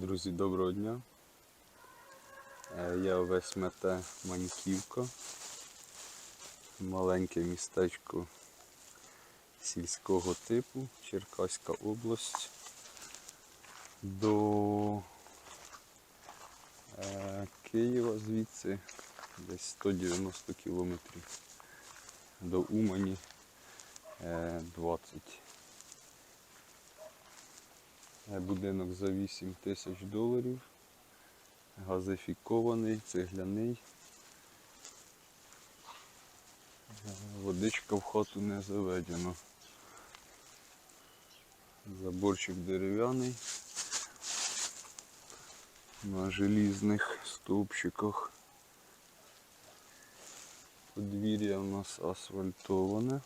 Друзі, доброго дня. Е, Я весь мете Маньківка. Маленьке містечко сільського типу, Черкаська область. До е, Києва звідси десь 190 кілометрів. До Умані е, 20. Будинок за 8 тисяч доларів. Газифікований, цегляний. Водичка в хату не заведена. Заборчик дерев'яний. На желізних стовпчиках. Подвір'я у нас асфальтоване.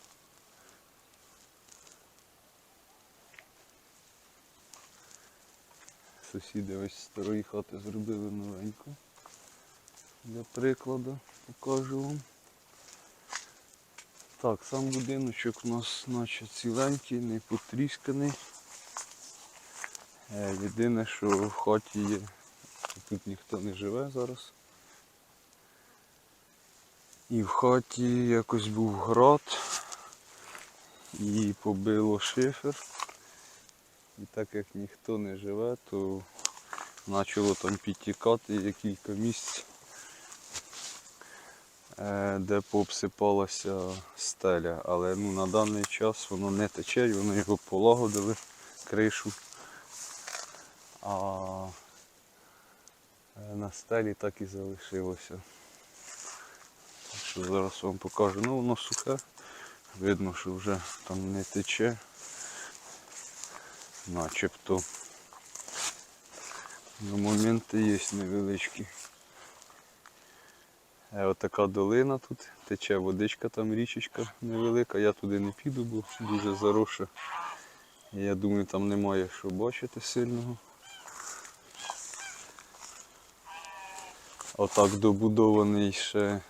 Сусіди ось з старої хати зробили новеньку. Для прикладу покажу вам. Так, сам будиночок у нас наче ціленький, не потрісканий. Е, Єдине, що в хаті є, тут ніхто не живе зараз. І в хаті якось був град і побило шифер. І так як ніхто не живе, то почало там підтікати є кілька місць, е, де пообсипалася стеля. Але ну, на даний час воно не тече, і вони його полагодили, кришу. А е, на стелі так і залишилося. Так що зараз вам покажу. Ну воно сухе. Видно, що вже там не тече начебто. Ну, моменти є невеличкі. Е, Отака долина тут, тече водичка, там річечка невелика. Я туди не піду, бо дуже заросше. І Я думаю, там немає що бачити сильного. Отак добудований ще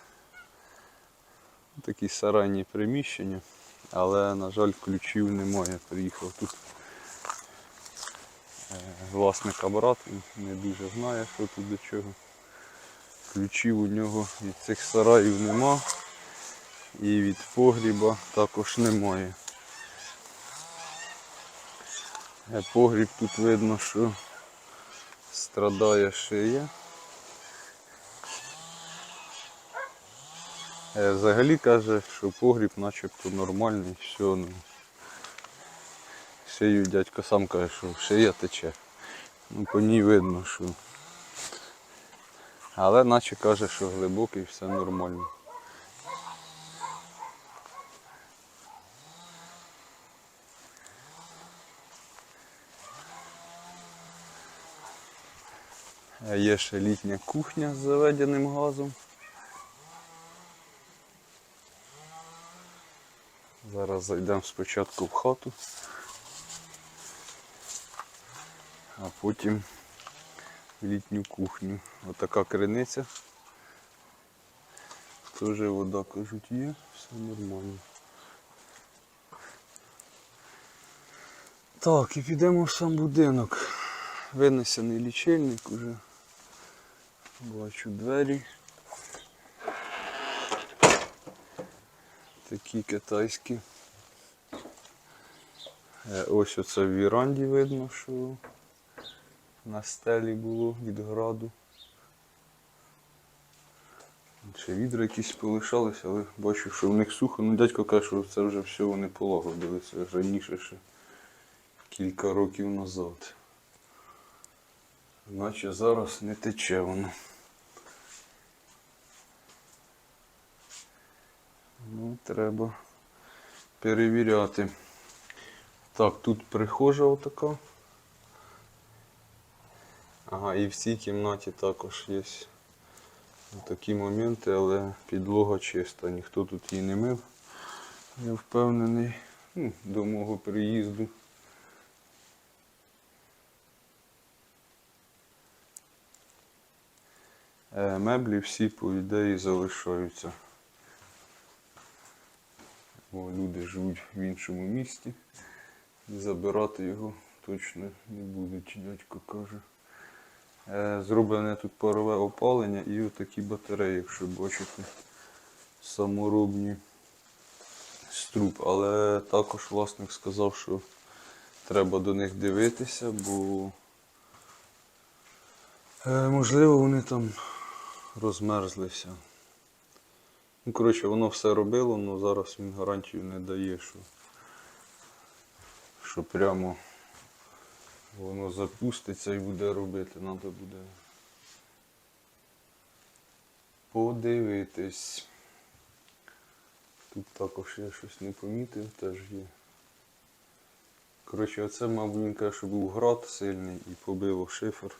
такі сарайні приміщення, але, на жаль, ключів немає. Приїхав тут власник брат, він не дуже знає, що тут до чого. Ключів у нього від цих сараїв нема. І від погріба також немає. Е, Погріб тут видно, що страдає шия. Е, Взагалі каже, що погріб начебто нормальний, все шию дядько сам каже, що шия тече. Ну по ній видно, що. Але наче каже, що глибокий, все нормально. Є ще літня кухня з заведеним газом. Зараз зайдемо спочатку в хату. А потім в літню кухню. Отака криниця. Теж вода, кажуть, є, все нормально. Так, і підемо в сам будинок. Винесений лічильник уже. Бачу двері. Такі китайські. Е, Ось оце в віранді видно, що на стелі було від граду. Ще відра якісь полишалися, але бачу, що в них сухо. Ну дядько каже, що це вже все вони полагодилися раніше ще кілька років назад. Наче зараз не тече воно. Ну, треба перевіряти. Так, тут прихожа отака. Ага, і в цій кімнаті також є такі моменти, але підлога чиста, ніхто тут її не мив. Я впевнений ну, до мого приїзду. Е, Меблі всі, по ідеї, залишаються. Бо люди живуть в іншому місті. Забирати його точно не будуть, дядько каже. Е, Зроблене тут парове опалення і отакі батареї, якщо бачите, саморобні з труб. Але також власник сказав, що треба до них дивитися, бо е, можливо вони там розмерзлися. Ну, коротше, воно все робило, але зараз він гарантію не дає, що, що прямо воно запуститься і буде робити. Треба буде подивитись. Тут також я щось не помітив, теж є. Коротше, оце, мабуть, він каже, що був град сильний і побило шифер.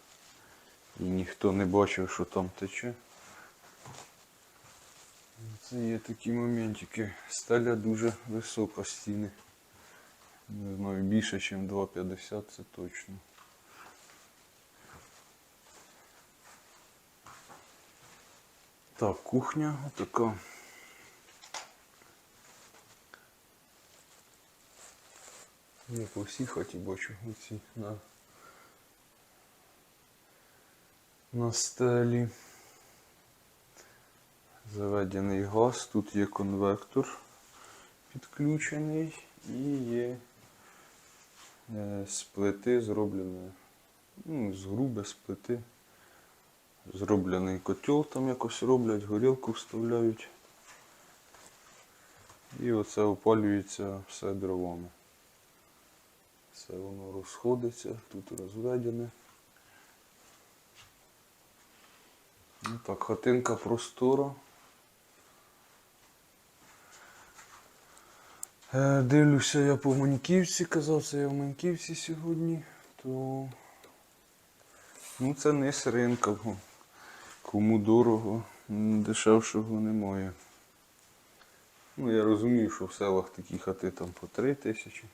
І ніхто не бачив, що там тече. Це є такі моментики. Стеля дуже висока стіни. Не знаю, більше, ніж 2,50 це точно. Так, кухня отака. Я по всій хаті бачу оці на, на стелі. Заведений газ, тут є конвектор підключений і є з плити зроблене, ну, з груби з плити. Зроблений котел там якось роблять, горілку вставляють. І оце опалюється все дровами. Все воно розходиться, тут розведене. Ну так, хатинка простора. Дивлюся я по Маньківці, казав, це я в Маньківці сьогодні, то ну це не ринка. Кому дорого, дешевшого немає. Ну я розумію, що в селах такі хати там по 3 тисячі.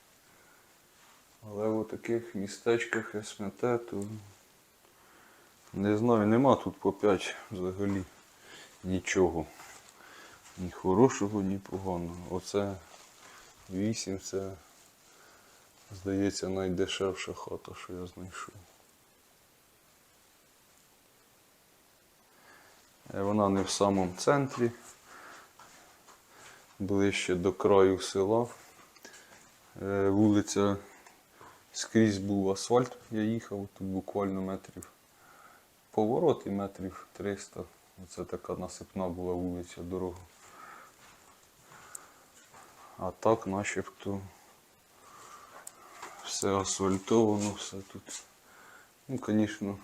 Але в таких містечках СМТ, то не знаю, нема тут по 5 взагалі нічого. Ні хорошого, ні поганого. Оце 8 це, здається, найдешевша хата, що я знайшов. Е, Вона не в самому центрі, ближче до краю села. Е, Вулиця скрізь був асфальт, я їхав, тут буквально метрів поворот і метрів 300. Оце така насипна була вулиця, дорога. А так начебто все асфальтовано, все тут. Ну, звісно,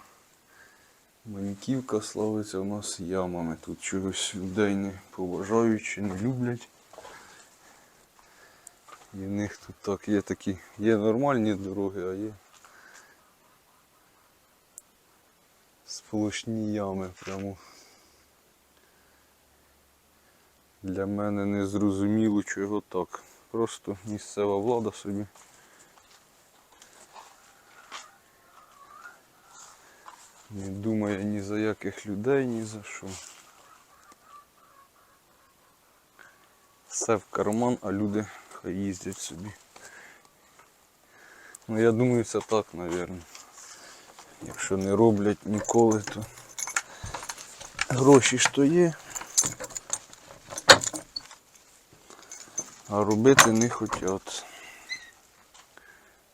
Маньківка славиться у нас ямами. Тут чогось людей не поважають не люблять. І в них тут так є такі, є нормальні дороги, а є сплошні ями прямо. Для мене не зрозуміло чого так. Просто місцева влада собі. Не думає ні за яких людей, ні за що. Все в карман, а люди хай їздять собі. Ну я думаю це так, мабуть. Якщо не роблять ніколи, то гроші ж то є. А робити не хочуть.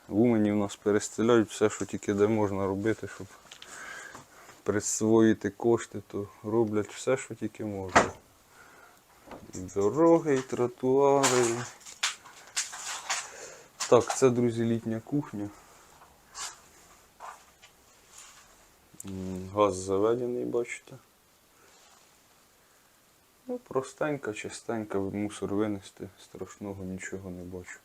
В Умані в нас перестеляють все, що тільки де можна робити, щоб присвоїти кошти, то роблять все, що тільки можна. І дороги, і тротуари. Так, це, друзі, літня кухня. Газ заведений, бачите. Ну, простенька, чистенька, мусор винести, страшного нічого не бачу.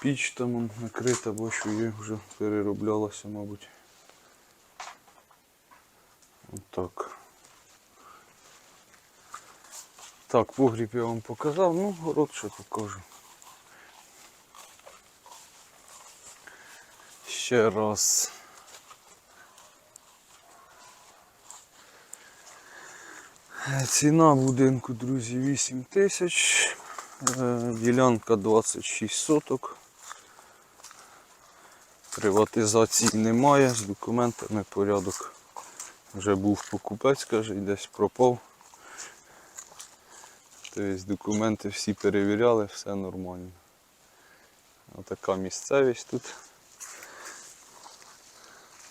Піч там накрита, бачу, є, вже перероблялася, мабуть. Отак. Так, погріб я вам показав, ну, город ще покажу. Ще раз. Ціна будинку, друзі, 8 тисяч. Е, Ділянка 26 соток. Приватизації немає, з документами порядок. Вже був покупець, каже, і десь пропав. Тобто документи всі перевіряли, все нормально. Отака місцевість тут.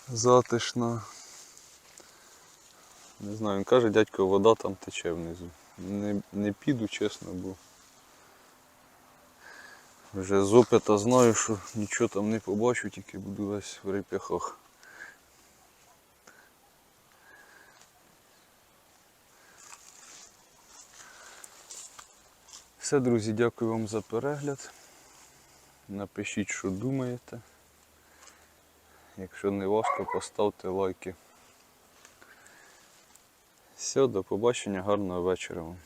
Затишна. Не знаю, він каже, дядько, вода там тече внизу. Не, не піду, чесно, бо вже з опита знаю, що нічого там не побачу, тільки буду весь в реп'яхах. Все, друзі, дякую вам за перегляд. Напишіть, що думаєте. Якщо не важко, поставте лайки. Все, до побачення, гарного вечора вам.